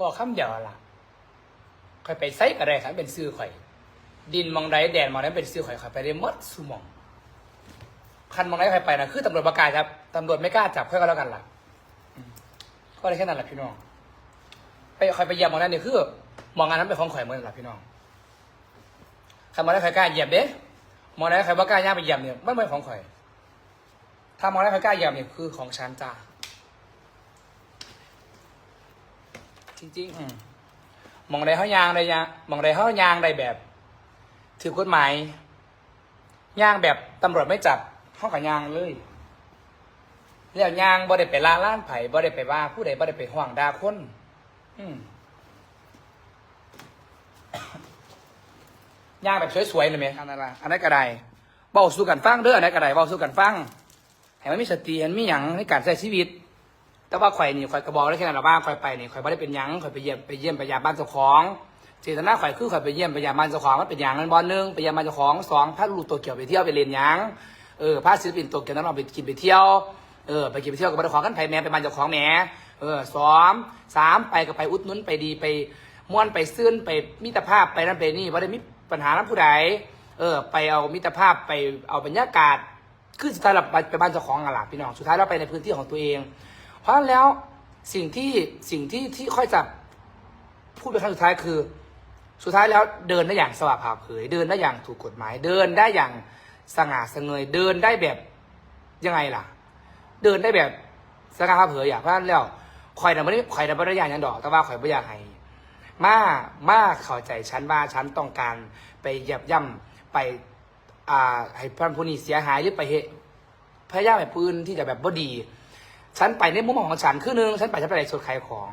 บอกคำเดียวล่ะข่อยไปไซกับอะไรครับเป็นซื้อข่อย ดินมองใดแดนมองนั้เป็นซื้อข่อยข่อยไปได้หมดสุมองคันมองใดข่อยไปนะคือตำรวจประกาศครับตำรวจไม่กล้าจับค่อยก็แล้วกันล่ะก็ได้แค่นั้นแหละพี่น้อง ไปข่อยไปเยียบมองนั้นนี่ยคือมองอันนั้นเป็นของข่อยเหมือนแหละพี่น้องคันมองใดข่อยกล้าเยียบเด้มองใดข่อยบ่กล้าย่าไปเยียบเนี่ยมันเป็นของข่อย ถ้ามองใดข่อยกล้าเยียบเนี่ยคือของฉันจ้า จริงๆอืมมองใดเขายางใดยางมองใดเขายางใดแบบ ถือกฎหมายยางแบบตำรวจไม่จับเขากับยางเลย แล้วยางบ่ได้ไปล่าล้านไผ่บ่ได้ไปว่า ผู้ใดบ่ได้ไปห่วงด่าคนอืมยางแบบสวยๆเลยไหมอันนั้นละอันนั้นกระไดเบาสู้กันฟังเด้ออันนั้นกระไดเบาสู้กันฟังให้มันมีสติให้มันมีหยังในการใช้ชีวิต แต่ว่าข่อยนี่ข่อยกระบอกได้แค่นั้นหรอกว่าข่อยไปนี่ข่อยไม่ได้เป็นหยังข่อยไปเยี่ยมไปเยี่ยมไปยามบ้านเจ้าของเจตนาข่อยคือข่อยไปเยี่ยมไปยามบ้านเจ้าของมันเป็นหยังนั่นบอลหนึ่งไปยามบ้านเจ้าของสองพาลูกตัวเกี่ยวไปเที่ยวไปเรียนหยังเออพาศิลปินตัวเกี่ยวนั้นเราไปกินไปเที่ยวเออไปกินไปเที่ยวกับบ้านเจ้าของกันไผแม่ไปบ้านเจ้าของแม่เออสองสามไปก็ไปอุดหนุนไปดีไปม่วนไปซื่นไปมิตรภาพไปนั่นไปนี่ว่าได้มีปัญหานั้นผู้ใดเออ ไปเอามิตรภาพไปเอาบรรยากาศคือสุดท้ายเราไปไปบ้านเจ้าของอะล่ะพี่น้องสุดท้ายเราไปในพื้นที่ของตัวเอง เพราะแล้วสิ่งที่สิ่งที่ที่ค่อยจะพูดเป็นครั้งสุดท้ายคือ สุดท้ายแล้วเดินได้อย่างสว่างผ่าเผย เดินได้อย่างถูกกฎหมาย เดินได้อย่างสง่าสงยเดินได้แบบยังไงล่ะ เดินได้แบบสง่าผ่าเผยอย่างเพราะนั้นแล้วคอยน่ไม่ได้คอยน่ไม่ได้อย่างนั้นดอก แต่ว่าคอยไม่อยากให้มามาเข้าใจฉันว่าฉันต้องการไปเหยับย่ำไปอ่าให้พันผู้นี้เสียหายหรือไปเหตุพยายามให้ปืนที่จะแบบบ่ดี ฉันไปในมุมมองของฉันคือหนึ่งฉันไปฉันไปไลฟ์สดขายของ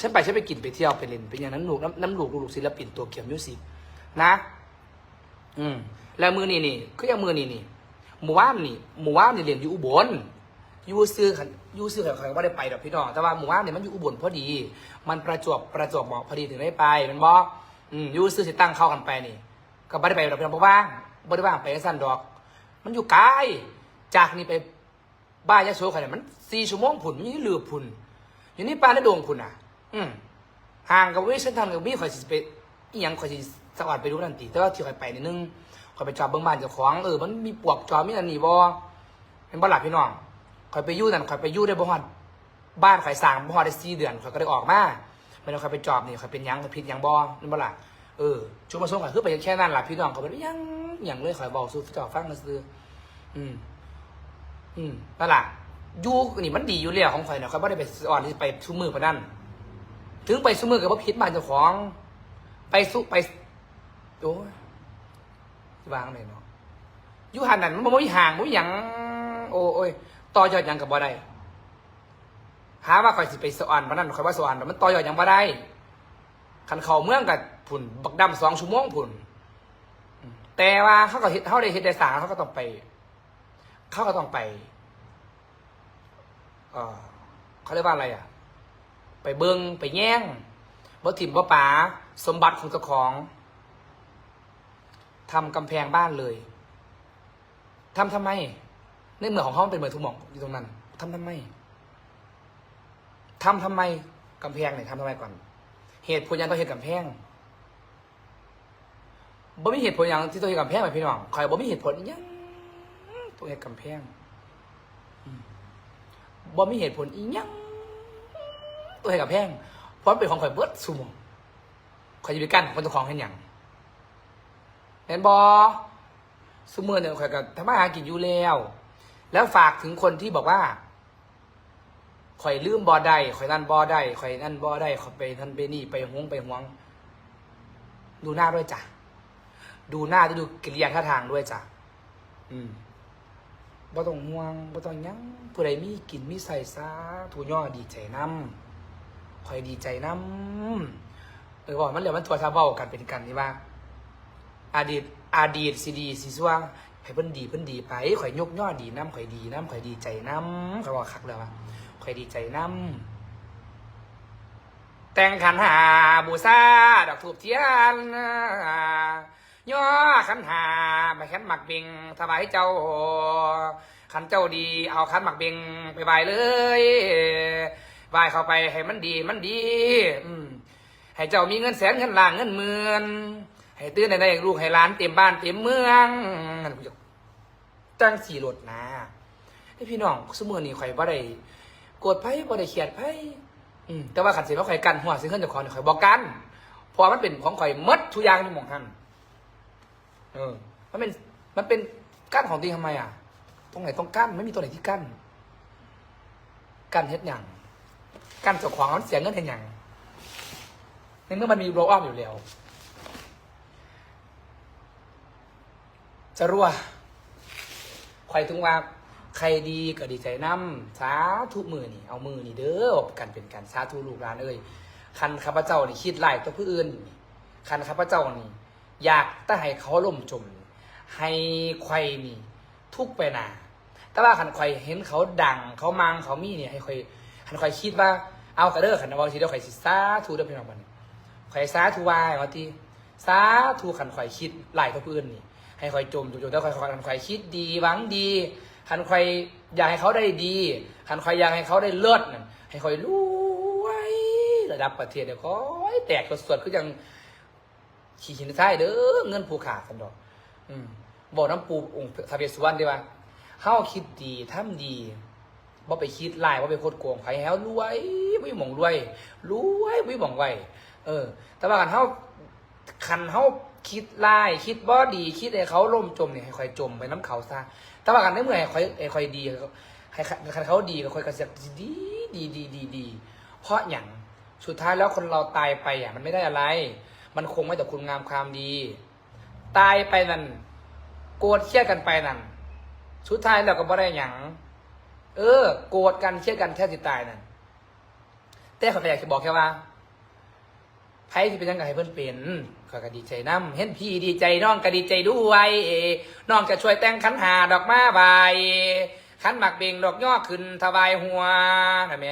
ฉันไปฉันไปกินไปเที่ยวไปเล่นไปอย่างนั้นหนูกน้ำน้ำหลูกลูกศิลปินตัวเกี่ยวมิวสิกนะ อืมแล้วมือนี่นี่คืออย่างมือนี่นี่หมู่บ้านนี่หมู่บ้านนี่เรียนอยู่อุบลยูซื้อขันยูซื้อขันขันว่าได้ไปดอกพี่น้องแต่ว่าหมู่บ้านเนี่ยมันอยู่อุบลพอดี มันประจวบประจวบเหมาะพอดีถึงได้ไปมันบอกอืมยูซื้อสิตั้งเข้ากันไปนี่ ก็ไม่ได้ไปดอกพี่น้องเพราะว่างไม่ได้ว่างไปสั้นดอก มันอยู่ไกลจากนี่ไป บ้ายะโสขนเนี่ยมันสี่ชั่วโมงผุนมันอยี่ลือผุนอยู่นี่ปลาในโดงผุนอะ อืมห่างกับวิเส้นทางกับวิข่อยสิไปอีหยังข่อยสิสวัสดไปดูนั่นติแต่ว่าที่ข่อยไปนิดนึงข่อยไปจอบเบิ้งบ้านเจ้าของเออมันมีปลวกจอบมีอันนี้บ่เป็นบ่หลับพี่น้องข่อยไปยู่นั่นข่อยไปยู่ได้บ่ฮอดบ้านข่อยสร้างบ่ฮอดได้สี่เดือนข่อยก็ได้ออกมาไม่ต้องข่อยไปจอบนี่ข่อยเป็นหยังข่อยผิดหยังบ่เป็นบ่ล่ะเออชุดมาส่งข่อยคือไปแค่นั้นล่ะพี่น้องข่อยเป็นหยังหยังเลยข่อยบอกสู่เจ้าฟังซื่ออืม อืมนั่นล่ะอยูนี่มันดีอยู่แล้วของข่อยเนี่ยข่อยบ่ได้ไปอ่อนที่ไปชุมือปะนั่นถึงไปซุมือกับว่าพิษบ้านเจ้าของ ไปสุไปโอ้ยวางเลยเนาะอยู่หันนั่นมันบ่มีห่างบ่มีหยังโอ้โอ้ยต่อยอดหยังกับบ่ได้หาว่าข่อยสิไปสวรรค์มันนั่นข่อยว่าสวรรค์มันต่อยอดหยังบ่ได้คันเข้าเมืองกับผุนบักดำสองชั่วโมงผุนแต่ว่าเขาก็เฮ็ดเขาได้เฮ็ดได้สาเขาก็ต้องไป เขาก็ต้องไปเออเขาเรียกว่าอะไรอะ ไปเบิงไปแย่งบ่ถิ่มบ่ป๋าสมบัติของเจ้าของทำกำแพงบ้านเลยทำทำไม ในเมืองของเขาเป็นเหมือนทุกหมองอยู่ตรงนั้นทำทำไมทำทำไมกำแพงเนี่ยทำทำไมก่อน เหตุผลยังต้องเหตุกำแพงบ่มีเหตุผลอย่างที่ต้องเหตุกำแพงไหมพี่น้องใครบ่มีเหตุผลยัง ต้องเหตุกำแพงอืมบ่มีเหตุผลอีหยังตัวให้กับแพงเพราะเป็นของข่อยเบิดซูมข่อยจะไปกั้นคนตัวของเห็นอย่างเห็นบอซูเมอร์เนี่ยข่อยกับทำมาหากินอยู่แล้ว แล้วฝากถึงคนที่บอกว่าข่อยลืมบอได้ข่อยนั่นบอได้ข่อยนั่นบอได้ข่อยไปนั่นไปนี่ไปหวงไปหวง ดูหน้าด้วยจ้ะ ดูหน้าจะดูกิริยาท่าทางด้วยจ้ะ อืม บ่ต้องห่วงบ่ต้องยังผู้ใดมีกินมีใส่ซาถูย่อดีใจนํคอยดีใจนํเออบอกมันเหลือมันทัวทาเว้ากันเป็นกันนี่ว่าอดีตอดีตสิดีสิสว่างให้เพิ่นดีเพิ่นดีไปข่อยยกย่อดีนํข่อยดีนํข่อยดีใจนํข่อยว่าคักแล้วว่าข่อยดีใจนํแต่งขันหาบูชาดอกถูกเทียน ย่อขันหาไปขันหมักเบงถวายเจ้า ขันเจ้าดีเอาขันหมักเบงไปไหวเลยไหวเข้าไปให้มันดีมันดี อืมให้เจ้ามีเงินแสนเงินล้านเงินหมื่นให้ตื่นได้ได้ลูกให้ล้านเต็มบ้านเต็มเมืองตั้งสี่รถนะไอพี่น้องสมือนี้ข่อยบ่ได้โกรธไพ่บ่ได้เขียดไพ่แต่ว่าขันเสียว่าข่อยกันหัวซื้อขึ้นจากคอข่อยบอกกันเพราะมันเป็นของข่อยมดทุกอย่างที่มองท่าน เออ มันเป็น มันเป็นกั้นของตีทำไมอะ ตรงไหนต้องกั้น ไม่มีตัวไหนที่กั้น กั้นเฮ็ดหยังกั้นเจ้าของมันเสียเงินเฮ็ดหยังในเมื่อมันมีโรอ้อมอยู่แล้ว จะรั่วใครถึงว่าใครดีก็ดีใจน้ำสาธุมือนี่เอามือนี่เด้อกันเป็นกันสาธุลูกหลานเอ้ยคันข้าพเจ้านี่คิดไล่ตัวผู้อื่นคันข้าพเจ้านี่ อยากแต่ให้เขาล่มจม ให้ใครนี่ ทุกไปนา แต่ว่าขันคอยเห็นเขาดัง เขามังเขามีเนี่ยให้คอยขันคอยคิดว่าเอากระเด้อขันนะว่าทีเดียวคอยสิสาธุเด้อพี่น้องบันี้คอยสาธุวายว่าทีสาธุขันคอยคิดหลายกับผู้อื่นนี่ ให้คอยจมจมจมแต่คอยขันคอยคิดดีหวังดีขันคอยอยากให้เขาได้ดีขันคอยอยากให้เขาได้เลิศนั่นให้คอยรวยระดับประเทศเดี๋ยวคอยแตกสวดๆคือยัง ขี่หินใต้เด้อเงินภูขาสันดอก อืมบอกน้ำปูองค์ทะเบียนสุวรรณดีว่าเฮาคิดดีทำดีบ่ไปคิดลายบ่ไปโคดโกงไผแฮวรวยบ่มีหม่องรวยรวยบ่มีหม่องไว้เออ แต่ว่าคันเฮาคันเฮาคิดลายคิดบ่ดี คิดให้เขาล่มจมเนี่ยให้ค่อยจมไปน้ำเขาซะแต่ว่าคันในเมื่อให้ค่อยให้ค่อยดีให้คันเขาดีก็ค่อยกระเสียดีดีดีดีดีเพราะหยังสุดท้ายแล้วคนเราตายไปอะมันไม่ได้อะไร มันคงไม่แต่คุณงามความดี ตายไปนั่นโกรธเครียดกันไปนั่นสุดท้ายเราก็บ่ได้หยังเออ โกรธกันเครียดกันแค่สิตายนั่นแต่เขาก็อยากจะบอกแค่ว่าไพ่ที่เป็นยังไงให้เพื่อนเป็นข้อยก็ดีใจน้ำเห็นพี่ดีใจน้องก็ดีใจด้วยน้องจะช่วยแต่งขันหาดอกไม้ใบขันหมักเบ่งดอกย่อขึ้นถวายหัวเห็นไหม